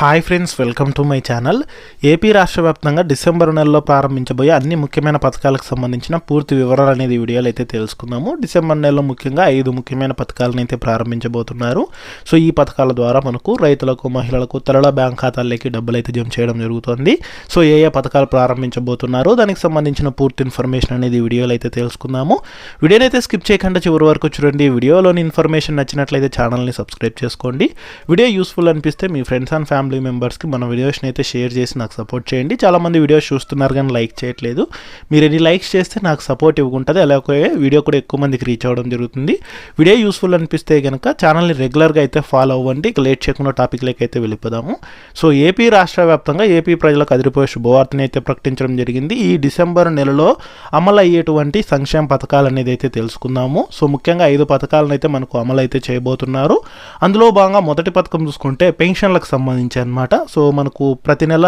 Hi friends welcome to my channel AP రాష్ట్ర వ్యాప్తంగా December నెలలో ప్రారంభించబోయే అన్ని ముఖ్యమైన పథకాలకు సంబంధించిన పూర్తి వివరాలు అనేది వీడియోలు వీడియోలో అయితే తెలుసుకుందాము. డిసెంబర్ నెలలో ముఖ్యంగా ఐదు ముఖ్యమైన పథకాలను అయితే ప్రారంభించబోతున్నారు. సో ఈ పథకాల ద్వారా మనకు రైతులకు మహిళలకు తరల బ్యాంక్ ఖాతాల్లోకి డబ్బులు అయితే జమ చేయడం జరుగుతుంది. సో ఏ ఏ పథకాలు ప్రారంభించబోతున్నారో దానికి సంబంధించిన పూర్తి ఇన్ఫర్మేషన్ అనేది వీడియోలు వీడియోలో అయితే తెలుసుకుందాము. వీడియోని అయితే స్కిప్ చేయకుండా చివరి వరకు చూడండి. వీడియోలోని ఇన్ఫర్మేషన్ నచ్చినట్లయితే ఛానల్ని సబ్స్క్రైబ్ చేసుకోండి. వీడియో యూస్ఫుల్ అనిపిస్తే మీ ఫ్రెండ్స్ అండ్ ఫ్యామిలీ మెంబర్స్కి మన వీడియోస్ని అయితే షేర్ చేసి నాకు సపోర్ట్ చేయండి. చాలామంది వీడియోస్ చూస్తున్నారు కానీ లైక్ చేయట్లేదు. మీరు ఎన్ని లైక్స్ చేస్తే నాకు సపోర్ట్ ఇవ్వకుంటుంది. అలాగే వీడియో కూడా ఎక్కువ మందికి రీచ్ అవ్వడం జరుగుతుంది. వీడియో యూస్ఫుల్ అనిపిస్తే కనుక ఛానల్ని రెగ్యులర్గా అయితే ఫాలో అవ్వండి. ఇక లేట్ చేయకుండా టాపిక్లోకి అయితే వెళ్ళిపోదాము. సో ఏపీ రాష్ట్ర వ్యాప్తంగా ఏపీ ప్రజలకు అదిరిపోయే శుభవార్తని అయితే ప్రకటించడం జరిగింది. ఈ డిసెంబర్ నెలలో అమలు అయ్యేటువంటి సంక్షేమ పథకాలు అనేది అయితే తెలుసుకుందాము. సో ముఖ్యంగా ఐదు పథకాలను అయితే మనకు అమలు అయితే చేయబోతున్నారు. అందులో భాగంగా మొదటి పథకం చూసుకుంటే పెన్షన్లకు సంబంధించి అనమాట సో మనకు ప్రతి నెల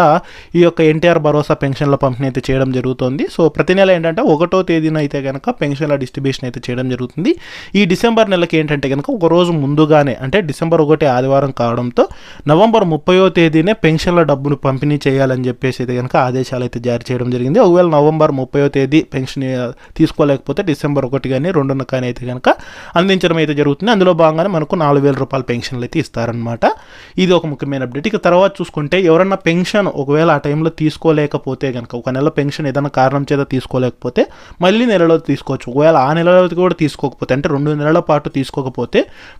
ఈ యొక్క ఎన్టీఆర్ భరోసా పెన్షన్ల పంపిణీ అయితే చేయడం జరుగుతుంది. సో ప్రతి నెల ఏంటంటే ఒకటో తేదీన అయితే కనుక పెన్షన్ల డిస్ట్రిబ్యూషన్ అయితే చేయడం జరుగుతుంది. ఈ డిసెంబర్ నెలకి ఏంటంటే కనుక ఒక రోజు ముందుగానే అంటే డిసెంబర్ ఒకటి ఆదివారం కావడంతో నవంబర్ ముప్పయో తేదీనే పెన్షన్ల డబ్బును పంపిణీ చేయాలని చెప్పేసి అయితే కనుక ఆదేశాలు అయితే జారీ చేయడం జరిగింది. ఒకవేళ నవంబర్ ముప్పయో తేదీ పెన్షన్ తీసుకోలేకపోతే డిసెంబర్ ఒకటి కానీ రెండున్న కానీ అయితే కనుక అందించడం అయితే జరుగుతుంది. అందులో భాగంగానే మనకు నాలుగు వేల రూపాయల పెన్షన్లు అయితే ఇస్తారనమాట ఇది ఒక ముఖ్యమైన అప్డేట్. ఇక తర్వాత చూసుకుంటే ఎవరన్నా పెన్షన్ ఒకవేళ ఆ టైంలో తీసుకోలేకపోతే కనుక ఒక నెల పెన్షన్ ఏదైనా కారణం చేత తీసుకోలేకపోతే మళ్ళీ నెలలో తీసుకోవచ్చు. ఒకవేళ ఆ నెలలో కూడా తీసుకోకపోతే అంటే రెండు నెలల పాటు తీసుకోకపోతే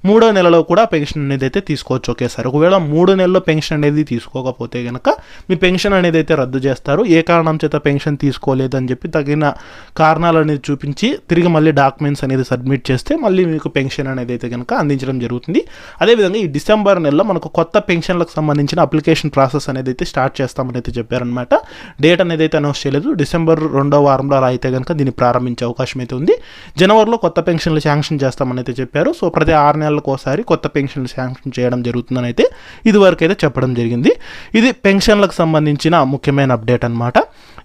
మూడో నెలలో కూడా పెన్షన్ అనేది అయితే తీసుకోవచ్చు ఒకేసారి. ఒకవేళ మూడు నెలల్లో పెన్షన్ అనేది తీసుకోకపోతే కనుక మీ పెన్షన్ అనేది అయితే రద్దు చేస్తారు. ఏ కారణం చేత పెన్షన్ తీసుకోలేదని చెప్పి తగిన కారణాలు అనేది చూపించి తిరిగి మళ్ళీ డాక్యుమెంట్స్ అనేది సబ్మిట్ చేస్తే మళ్ళీ మీకు పెన్షన్ అనేది అయితే కనుక అందించడం జరుగుతుంది. అదేవిధంగా ఈ డిసెంబర్ నెలలో మనకు కొత్త పెన్షన్లకు సంబంధించిన అప్లికేషన్ ప్రాసెస్ అనేది అయితే స్టార్ట్ చేస్తామని అయితే చెప్పారనమాట డేట్ అనేది అయితే అనౌన్స్ చేయలేదు. డిసెంబర్ రెండో వారంలో అలా అయితే కనుక దీన్ని ప్రారంభించే అవకాశం అయితే ఉంది. జనవరిలో కొత్త పెన్షన్లు శాంక్షన్ చేస్తామని అయితే చెప్పారు. సో ప్రతి ఆరు నెలలకు ఒకసారి కొత్త పెన్షన్లు శాంక్షన్ చేయడం జరుగుతుందని అయితే ఇదివరకు అయితే చెప్పడం జరిగింది. ఇది పెన్షన్లకు సంబంధించిన ముఖ్యమైన అప్డేట్ అనమాట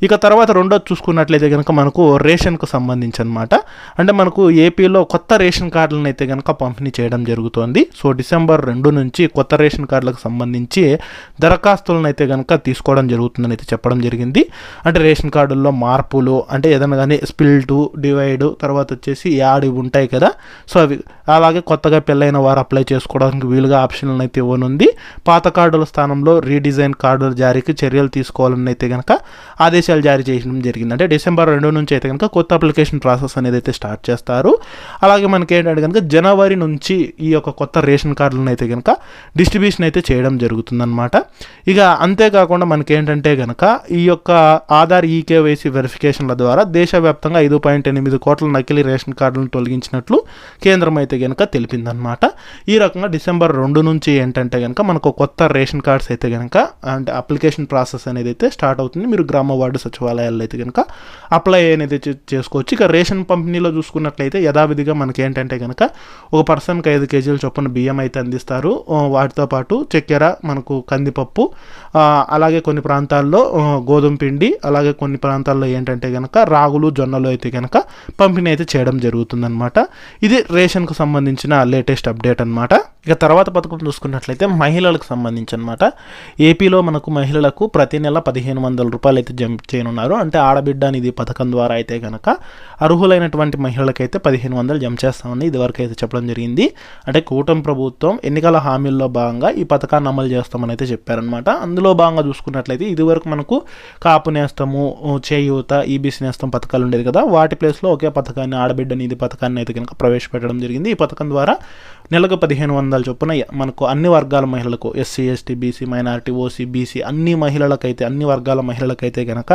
ఇక తర్వాత రెండోది చూసుకున్నట్లయితే కనుక మనకు రేషన్కు సంబంధించి అనమాట అంటే మనకు ఏపీలో కొత్త రేషన్ కార్డులను అయితే కనుక పంపిణీ చేయడం జరుగుతోంది. సో డిసెంబర్ రెండు నుంచి కొత్త రేషన్ కార్డులకు సంబంధించి దరఖాస్తులను అయితే కనుక తీసుకోవడం జరుగుతుందని అయితే చెప్పడం జరిగింది. అంటే రేషన్ కార్డుల్లో మార్పులు అంటే ఏదైనా కానీ స్పిల్టు డివైడ్ తర్వాత వచ్చేసి యాడ్ ఇవి ఉంటాయి కదా. సో అవి అలాగే కొత్తగా పెళ్ళైన వారు అప్లై చేసుకోవడానికి వీలుగా ఆప్షన్లను అయితే ఇవ్వనుంది. పాత కార్డుల స్థానంలో రీడిజైన్ కార్డుల జారీకి చర్యలు తీసుకోవాలని అయితే కనుక ఆదేశాలు జారీ చేయడం జరిగింది. అంటే డిసెంబర్ రెండు నుంచి అయితే కనుక కొత్త అప్లికేషన్ ప్రాసెస్ అనేది అయితే స్టార్ట్ చేస్తారు. అలాగే మనకి ఏంటంటే కనుక జనవరి నుంచి ఈ యొక్క కొత్త రేషన్ కార్డులను అయితే కనుక డిస్ట్రిబ్యూషన్ అయితే చేయడం జరుగుతుందన్నమాట. ఇక అంతేకాకుండా మనకి ఏంటంటే కనుక ఈ యొక్క ఆధార్ ఈకేవైసీ వెరిఫికేషన్ల ద్వారా దేశవ్యాప్తంగా ఐదు పాయింట్ ఎనిమిది కోట్ల నకిలీ రేషన్ కార్డులను తొలగించినట్లు కేంద్రం అయితే కనుక తెలిపిందనమాట ఈ రకంగా డిసెంబర్ రెండు నుంచి ఏంటంటే కనుక మనకు కొత్త రేషన్ కార్డ్స్ అయితే కనుక అంటే అప్లికేషన్ ప్రాసెస్ అనేది అయితే స్టార్ట్ అవుతుంది. మీరు గ్రామ వార్డు సచివాలయాల్లో అయితే కనుక అప్లై అనేది చేసుకోవచ్చు. ఇక రేషన్ పంపిణీలో చూసుకున్నట్లయితే యథావిధిగా మనకి ఏంటంటే కనుక ఒక పర్సన్కి ఐదు కేజీల చొప్పున బియ్యం అయితే అందిస్తారు. వాటితో పాటు చక్కెర మనకు కందిపప్పు అలాగే కొన్ని ప్రాంతాల్లో గోధుమ పిండి అలాగే కొన్ని ప్రాంతాల్లో ఏంటంటే కనుక రాగులు జొన్నలు అయితే కనుక పంపిణీ అయితే చేయడం జరుగుతుందన్నమాట. ఇది రేషన్కు సంబంధించిన లేటెస్ట్ అప్డేట్ అనమాట ఇక తర్వాత పథకం చూసుకున్నట్లయితే మహిళలకు సంబంధించి అనమాట ఏపీలో మనకు మహిళలకు ప్రతి నెల పదిహేను వందల రూపాయలు అయితే జమ చేయనున్నారు. అంటే ఆడబిడ్డ నిధి పథకం ద్వారా అయితే కనుక అర్హులైనటువంటి మహిళలకైతే పదిహేను వందలు జమ చేస్తామని ఇదివరకు అయితే చెప్పడం జరిగింది. అంటే కూటమి ప్రభుత్వం ఎన్నికల హామీల్లో భాగంగా ఈ పథకాన్ని అమలు చేస్తామని అయితే చెప్పారనమాట. అందులో భాగంగా చూసుకున్నట్లయితే ఇదివరకు మనకు కాపు నేస్తము చేయూత ఈబీసీ నేస్తం పథకాలు ఉండేది కదా. వాటి ప్లేస్లో ఒకే పథకాన్ని ఆడబిడ్డ నిధి పథకాన్ని అయితే కనుక ప్రవేశపెట్టడం జరిగింది. ఈ పథకం ద్వారా నెలకు పదిహేను వందల చొప్పున మనకు అన్ని వర్గాల మహిళలకు SC ST BC minority OC BC అన్ని మహిళలకైతే అన్ని వర్గాల మహిళలకైతే కనుక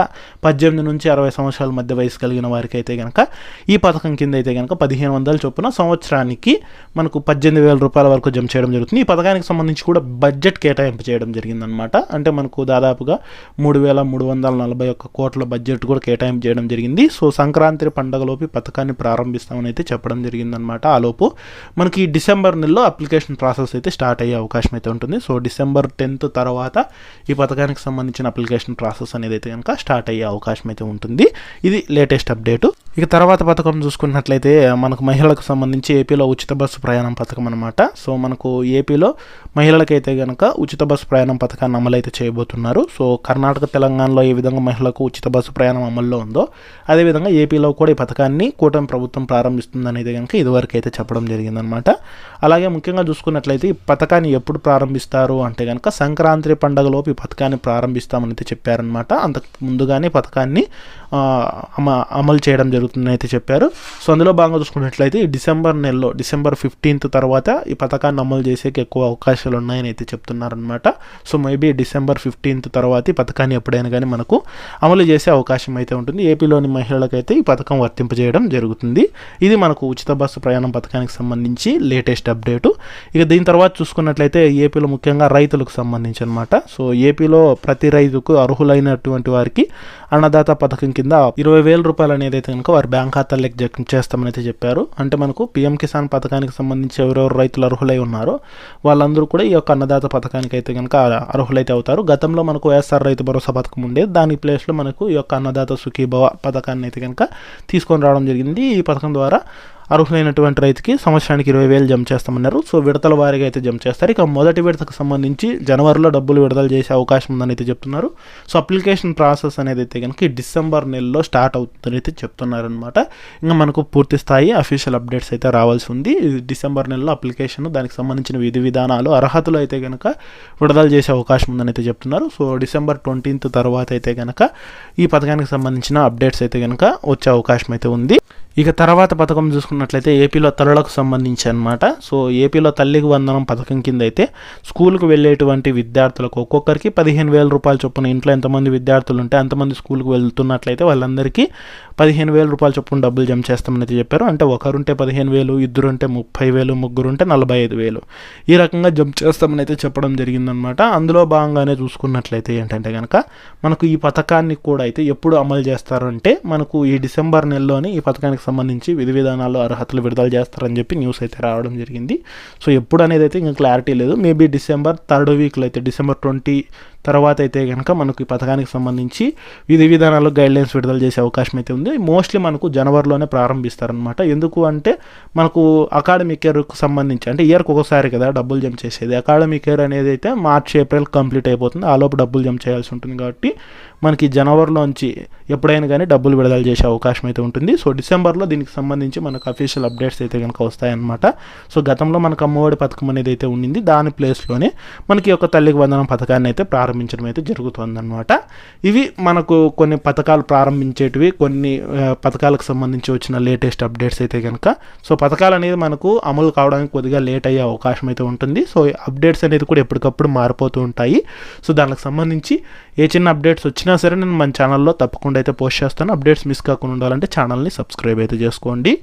పద్దెనిమిది నుంచి అరవై సంవత్సరాల మధ్య వయసు కలిగిన వారికి అయితే కనుక ఈ పథకం కింద అయితే కనుక పదిహేను వందల చొప్పున సంవత్సరానికి మనకు పద్దెనిమిది వేల రూపాయల వరకు జమ చేయడం జరుగుతుంది. ఈ పథకానికి సంబంధించి కూడా బడ్జెట్ కేటాయింపు చేయడం జరిగిందనమాట అంటే మనకు దాదాపుగా మూడు వేల మూడు వందల నలభై ఒక్క కోట్ల బడ్జెట్ కూడా కేటాయింపు చేయడం జరిగింది. సో సంక్రాంతి పండగలోపు పథకాన్ని ప్రారంభిస్తామని అయితే చెప్పడం జరిగిందనమాట ఆలోపు మనకి ఈ డిసెంబర్ డిసెంబర్ నెలలో అప్లికేషన్ ప్రాసెస్ అయితే స్టార్ట్ అయ్యే అవకాశం అయితే ఉంటుంది. సో డిసెంబర్ టెన్త్ తర్వాత ఈ పథకానికి సంబంధించిన అప్లికేషన్ ప్రాసెస్ అనేది అయితే కనుక స్టార్ట్ అయ్యే అవకాశం అయితే ఉంటుంది. ఇది లేటెస్ట్ అప్డేటు. ఇక తర్వాత పథకం చూసుకున్నట్లయితే మనకు మహిళలకు సంబంధించి ఏపీలో ఉచిత బస్సు ప్రయాణం పథకం అనమాట సో మనకు ఏపీలో మహిళలకైతే కనుక ఉచిత బస్సు ప్రయాణం పథకాన్ని అమలు అయితే చేయబోతున్నారు. సో కర్ణాటక తెలంగాణలో ఏ విధంగా మహిళలకు ఉచిత బస్సు ప్రయాణం అమల్లో ఉందో అదేవిధంగా ఏపీలో కూడా ఈ పథకాన్ని కూటమి ప్రభుత్వం ప్రారంభిస్తుంది అనేది కనుక ఇదివరకు అయితే చెప్పడం జరిగిందనమాట అలాగే ముఖ్యంగా చూసుకున్నట్లయితే ఈ పథకాన్ని ఎప్పుడు ప్రారంభిస్తారు అంటే కనుక సంక్రాంతి పండుగలోపు ఈ పథకాన్ని ప్రారంభిస్తామని అయితే చెప్పారనమాట అంతకు ముందుగానే పథకాన్ని అమ- అమలు చేయడం జరుగుతుంది. జరుగుతుందని అయితే చెప్పారు. సో అందులో భాగంగా చూసుకున్నట్లయితే ఈ డిసెంబర్ నెలలో డిసెంబర్ ఫిఫ్టీన్త్ తర్వాత ఈ పథకాన్ని అమలు చేసేకి ఎక్కువ అవకాశాలు ఉన్నాయని అయితే చెప్తున్నారనమాట సో మేబీ డిసెంబర్ ఫిఫ్టీన్త్ తర్వాత ఈ పథకాన్ని ఎప్పుడైనా కానీ మనకు అమలు చేసే అవకాశం అయితే ఉంటుంది. ఏపీలోని మహిళలకైతే ఈ పథకం వర్తింపజేయడం జరుగుతుంది. ఇది మనకు ఉచిత బస్సు ప్రయాణం పథకానికి సంబంధించి లేటెస్ట్ అప్డేటు. ఇక దీని తర్వాత చూసుకున్నట్లయితే ఏపీలో ముఖ్యంగా రైతులకు సంబంధించి అనమాట సో ఏపీలో ప్రతి రైతుకు అర్హులైనటువంటి వారికి అన్నదాత పథకం కింద ఇరవై వేల రూపాయలు అనేది అయితే కనుక వారి బ్యాంక్ ఖాతాలకు జమ చేస్తామని అయితే చెప్పారు. అంటే మనకు పిఎం కిసాన్ పథకానికి సంబంధించి ఎవరెవరు రైతులు అర్హులై ఉన్నారో వాళ్ళందరూ కూడా ఈ యొక్క అన్నదాత పథకానికి అయితే కనుక అర్హులైతే అవుతారు. గతంలో మనకు వైఎస్ఆర్ రైతు భరోసా పథకం ఉండేది దాని ప్లేస్లో మనకు ఈ యొక్క అన్నదాత సుఖీభవ పథకాన్ని అయితే కనుక తీసుకొని రావడం జరిగింది. ఈ పథకం ద్వారా అర్హులైనటువంటి రైతుకి సంవత్సరానికి ఇరవై వేలు జమ చేస్తామన్నారు. సో విడతల వారీగా అయితే జమ చేస్తారు. ఇక మొదటి విడతకు సంబంధించి జనవరిలో డబ్బులు విడుదల చేసే అవకాశం ఉందని అయితే చెప్తున్నారు. సో అప్లికేషన్ ప్రాసెస్ అనేది అయితే కనుక డిసెంబర్ నెలలో స్టార్ట్ అవుతుందని అయితే చెప్తున్నారనమాట ఇంకా మనకు పూర్తి స్థాయి అఫీషియల్ అప్డేట్స్ అయితే రావాల్సి ఉంది. ఈ డిసెంబర్ నెలలో అప్లికేషన్ దానికి సంబంధించిన విధి విధానాలు అర్హతలు అయితే కనుక విడుదల చేసే అవకాశం ఉందని అయితే చెప్తున్నారు. సో డిసెంబర్ ట్వంటీన్త్ తర్వాత అయితే కనుక ఈ పథకానికి సంబంధించిన అప్డేట్స్ అయితే కనుక వచ్చే అవకాశం అయితే ఉంది. ఇక తర్వాత పథకం చూసుకున్నట్లయితే ఏపీలో తల్లులకు సంబంధించి అనమాట సో ఏపీలో తల్లికి వందనం పథకం కింద అయితే స్కూల్కి వెళ్ళేటువంటి విద్యార్థులకు ఒక్కొక్కరికి పదిహేను వేల రూపాయల చొప్పున ఇంట్లో ఎంతమంది విద్యార్థులు ఉంటే అంతమంది స్కూల్కి వెళ్తున్నట్లయితే వాళ్ళందరికీ పదిహేను వేల రూపాయలు చొప్పున డబ్బులు జమ చేస్తామని అయితే చెప్పారు. అంటే ఒకరుంటే పదిహేను వేలు ఇద్దరుంటే ముప్పై వేలు ముగ్గురుంటే నలభై ఐదు వేలు. ఈ రకంగా జమ చేస్తామని అయితే చెప్పడం జరిగిందనమాట. అందులో భాగంగానే చూసుకున్నట్లయితే ఏంటంటే కనుక మనకు ఈ పథకాన్ని కూడా అయితే ఎప్పుడు అమలు చేస్తారు అంటే మనకు ఈ డిసెంబర్ నెలలోనే ఈ పథకానికి సంబంధించి విధి విధానాలు అర్హతలు విడుదల చేస్తారని చెప్పి న్యూస్ అయితే రావడం జరిగింది. సో ఎప్పుడు అనేది అయితే ఇంకా క్లారిటీ లేదు. మేబీ డిసెంబర్ థర్డ్ వీక్లో అయితే డిసెంబర్ ట్వంటీ తర్వాత అయితే కనుక మనకు ఈ పథకానికి సంబంధించి విధి విధానాలు గైడ్లైన్స్ విడుదల చేసే అవకాశం అయితే ఉంది. మోస్ట్లీ మనకు జనవరిలోనే ప్రారంభిస్తారనమాట ఎందుకు అంటే మనకు అకాడమిక్ ఇయర్కు సంబంధించి అంటే ఇయర్కి ఒకసారి కదా డబ్బులు జమ చేసేది. అకాడమిక్ ఇయర్ అనేది అయితే మార్చ్ ఏప్రిల్ కంప్లీట్ అయిపోతుంది. ఆ లోపు డబ్బులు జమ చేయాల్సి ఉంటుంది కాబట్టి మనకి జనవరిలోంచి ఎప్పుడైనా కానీ డబ్బులు విడుదల చేసే అవకాశం అయితే ఉంటుంది. సో డిసెంబర్లో దీనికి సంబంధించి మనకు అఫీషియల్ అప్డేట్స్ అయితే కనుక వస్తాయన్నమాట. సో గతంలో మనకు అమ్మఒడి పథకం అనేది అయితే ఉండింది. దాని ప్లేస్లోనే మనకి ఒక తల్లికి వందనం పథకాన్ని అయితే ప్రారంభించడం అయితే జరుగుతుందన్నమాట. ఇవి మనకు కొన్ని పథకాలు ప్రారంభించేటివి కొన్ని పథకాలకు సంబంధించి వచ్చిన లేటెస్ట్ అప్డేట్స్ అయితే కనుక. సో పథకాలు అనేది మనకు అమలు కావడానికి కొద్దిగా లేట్ అయ్యే అవకాశం అయితే ఉంటుంది. సో అప్డేట్స్ అనేది కూడా ఎప్పటికప్పుడు మారిపోతూ ఉంటాయి. సో దానికి సంబంధించి ఏ చిన్న అప్డేట్స్ వచ్చినా సరే నేను మన ఛానల్లో తప్పకుండా అయితే పోస్ట్ చేస్తాను. అప్డేట్స్ మిస్ కాకుండా ఉండాలంటే ఛానల్ని సబ్స్క్రైబ్ అయితే చేసుకోండి.